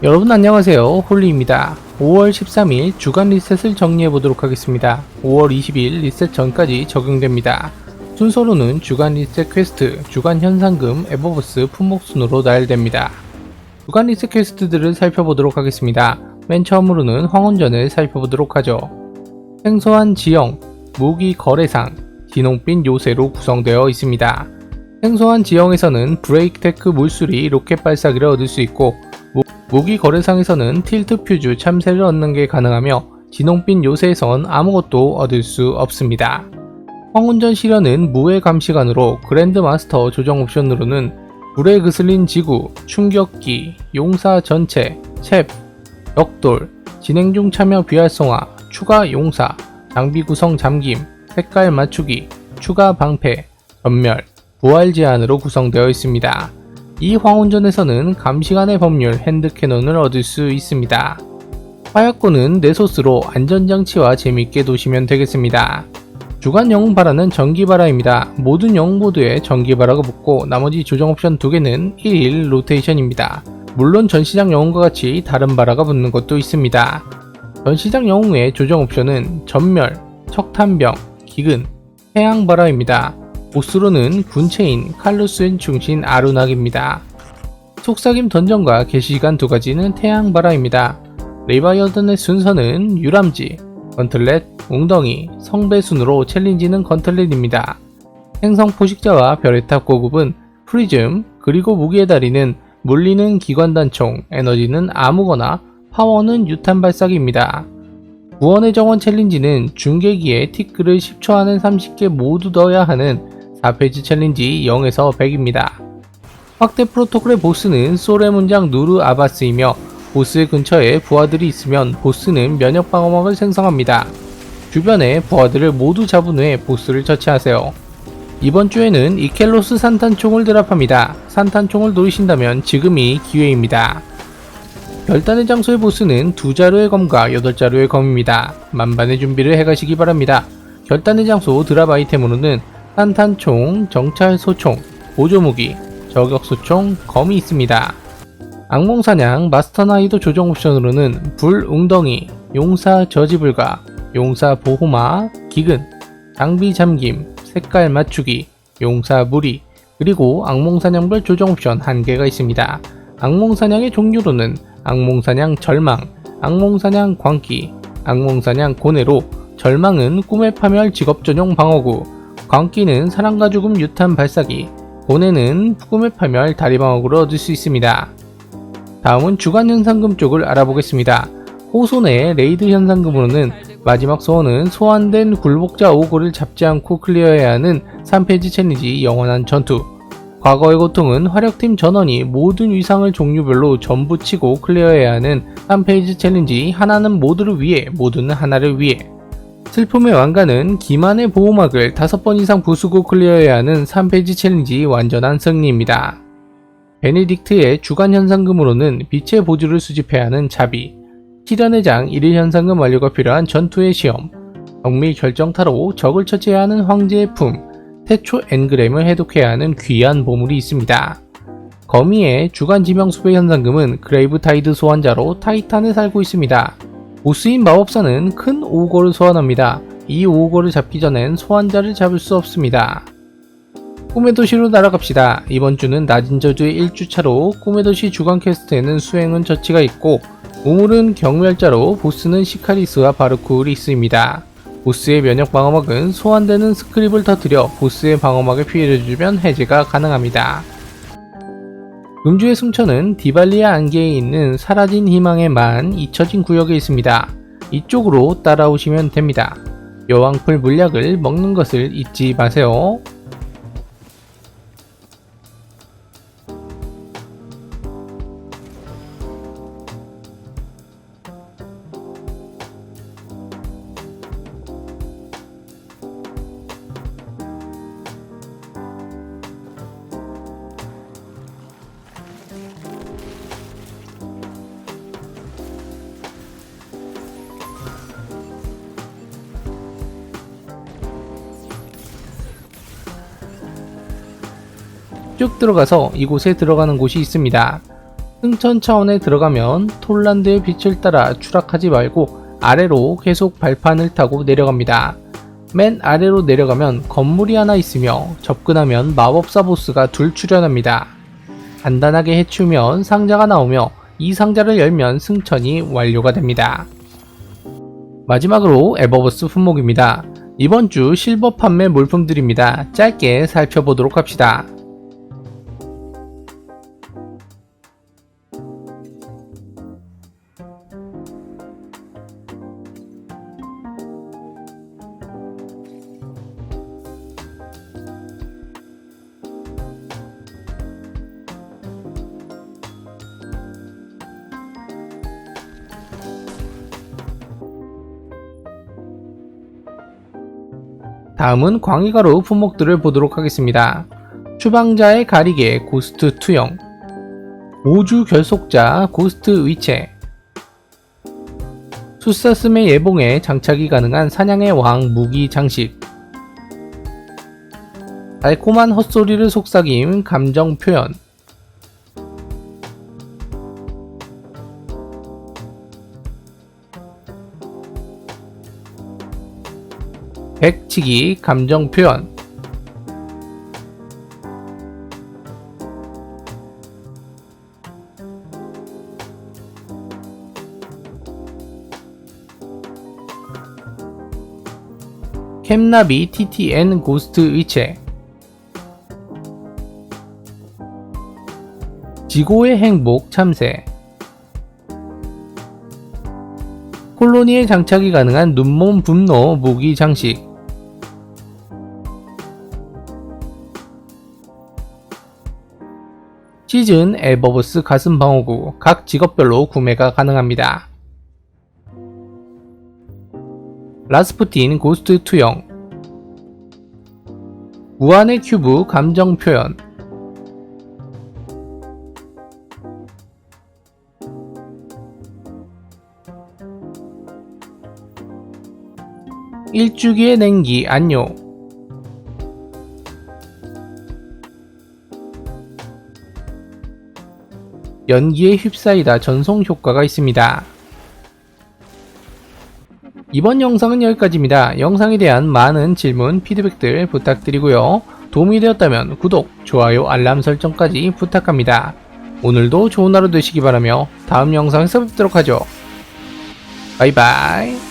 여러분 안녕하세요. 홀리입니다. 5월 13일 주간 리셋을 정리해 보도록 하겠습니다. 5월 20일 리셋 전까지 적용됩니다. 순서로는 주간 리셋 퀘스트, 주간 현상금, 에버버스, 품목 순으로 나열됩니다. 주간 리셋 퀘스트들을 살펴보도록 하겠습니다. 맨 처음으로는 황혼전을 살펴보도록 하죠. 생소한 지형, 무기 거래상, 진홍빛 요새로 구성되어 있습니다. 생소한 지형에서는 브레이크테크 물수리 로켓 발사기를 얻을 수 있고 무기 거래상에서는 틸트 퓨즈 참새를 얻는 게 가능하며 진홍빛 요새에선 아무것도 얻을 수 없습니다. 황혼전 실현은 무해 감시관으로 그랜드 마스터 조정 옵션으로는 불에 그슬린 지구, 충격기, 용사 전체, 챕, 벽돌, 진행 중 참여 비활성화, 추가 용사, 장비 구성 잠김, 색깔 맞추기, 추가 방패, 전멸, 부활 제한으로 구성되어 있습니다. 이 황혼전에서는 감시관의 법률 핸드캐논을 얻을 수 있습니다. 화약고는 내소스로 안전장치와 재밌게 도시면 되겠습니다. 주간 영웅 바라는 전기 바라입니다. 모든 영웅 모드에 전기 바라가 붙고 나머지 조정 옵션 두 개는 1일 로테이션입니다. 물론 전시장 영웅과 같이 다른 바라가 붙는 것도 있습니다. 전시장 영웅의 조정 옵션은 전멸, 척탄병, 기근, 해양 바라입니다. 보스로는 군체인 칼루스엔 충신 아루낙입니다. 속삭임 던전과 게시시간 두 가지는 태양바라입니다. 레이바이어든의 순서는 유람지, 건틀렛, 웅덩이, 성배 순으로 챌린지는 건틀렛입니다. 행성 포식자와 별의 탑 고급은 프리즘, 그리고 무기의 다리는 물리는 기관단총, 에너지는 아무거나, 파워는 유탄 발사기입니다. 구원의 정원 챌린지는 중계기에 티끌을 10초 안에 30개 모두 넣어야 하는 4페이지 챌린지 0에서 100입니다. 확대 프로토콜의 보스는 소레 문장 누르 아바스이며 보스 근처에 부하들이 있으면 보스는 면역 방어막을 생성합니다. 주변에 부하들을 모두 잡은 후에 보스를 처치하세요. 이번 주에는 이켈로스 산탄총을 드랍합니다. 산탄총을 노리신다면 지금이 기회입니다. 결단의 장소의 보스는 두 자루의 검과 여덟 자루의 검입니다. 만반의 준비를 해가시기 바랍니다. 결단의 장소 드랍 아이템으로는 산탄총, 정찰소총, 보조무기, 저격소총, 검이 있습니다. 악몽사냥, 마스터나이도 조정 옵션으로는 불웅덩이, 용사 저지불가, 용사 보호막, 기근, 장비 잠김, 색깔 맞추기, 용사 무리, 그리고 악몽사냥별 조정 옵션 한 개가 있습니다. 악몽사냥의 종류로는 악몽사냥 절망, 악몽사냥 광기, 악몽사냥 고뇌로 절망은 꿈의 파멸 직업 전용 방어구, 광기는 사랑과 죽음 유탄 발사기, 고뇌는 꿈의 파멸 다리 방어구를 얻을 수 있습니다. 다음은 주간 현상금 쪽을 알아보겠습니다. 호소의 레이드 현상금으로는 마지막 소원은 소환된 굴복자 5고를 잡지 않고 클리어해야 하는 3페이지 챌린지 영원한 전투. 과거의 고통은 화력팀 전원이 모든 위상을 종류별로 전부 치고 클리어해야 하는 3페이지 챌린지 하나는 모두를 위해 모두는 하나를 위해 슬픔의 왕가는 기만의 보호막을 5번 이상 부수고 클리어해야 하는 3페이지 챌린지 완전한 승리입니다. 베네딕트의 주간 현상금으로는 빛의 보조를 수집해야 하는 자비, 실현의 장 1일 현상금 완료가 필요한 전투의 시험, 정밀 결정타로 적을 처치해야 하는 황제의 품, 태초 엔그램을 해독해야 하는 귀한 보물이 있습니다. 거미의 주간 지명수배 현상금은 그레이브 타이드 소환자로 타이탄에 살고 있습니다. 보스인 마법사는 큰 오고를 소환합니다. 이 오고를 잡기 전엔 소환자를 잡을 수 없습니다. 꿈의 도시로 날아갑시다. 이번 주는 낮은 저주의 1주차로 꿈의 도시 주간 퀘스트에는 수행은 저치가 있고 우물은 경멸자로 보스는 시카리스와 바르쿠리스입니다. 보스의 면역 방어막은 소환되는 스크립을 터뜨려 보스의 방어막에 피해를 주면 해제가 가능합니다. 음주의 승천은 디발리아 안개에 있는 사라진 희망의 만 잊혀진 구역에 있습니다. 이쪽으로 따라오시면 됩니다. 여왕풀 물약을 먹는 것을 잊지 마세요. 쭉 들어가서 이곳에 들어가는 곳이 있습니다. 승천 차원에 들어가면 톨란드의 빛을 따라 추락하지 말고 아래로 계속 발판을 타고 내려갑니다. 맨 아래로 내려가면 건물이 하나 있으며 접근하면 마법사 보스가 둘 출현합니다. 간단하게 해치우면 상자가 나오며 이 상자를 열면 승천이 완료가 됩니다. 마지막으로 에버버스 품목입니다. 이번 주 실버 판매 물품들입니다. 짧게 살펴보도록 합시다. 다음은 광희가루 품목들을 보도록 하겠습니다. 추방자의 가리개 고스트 투영. 오주 결속자 고스트 위체 수사슴의 예봉에 장착이 가능한 사냥의 왕 무기 장식. 달콤한 헛소리를 속삭임 감정 표현 백치기 감정 표현. 캠나비 TTN 고스트 위체. 지고의 행복 참새. 콜로니에 장착이 가능한 눈몸 분노 무기 장식 시즌 에버버스 가슴 방어구 각 직업별로 구매가 가능합니다. 라스푸틴 고스트 투영. 무한의 큐브 감정 표현. 일주기의 냉기 안요 연기에 휩싸이다 전송 효과가 있습니다. 이번 영상은 여기까지입니다. 영상에 대한 많은 질문, 피드백들 부탁드리고요. 도움이 되었다면 구독, 좋아요, 알람 설정까지 부탁합니다. 오늘도 좋은 하루 되시기 바라며 다음 영상에서 뵙도록 하죠. 바이바이.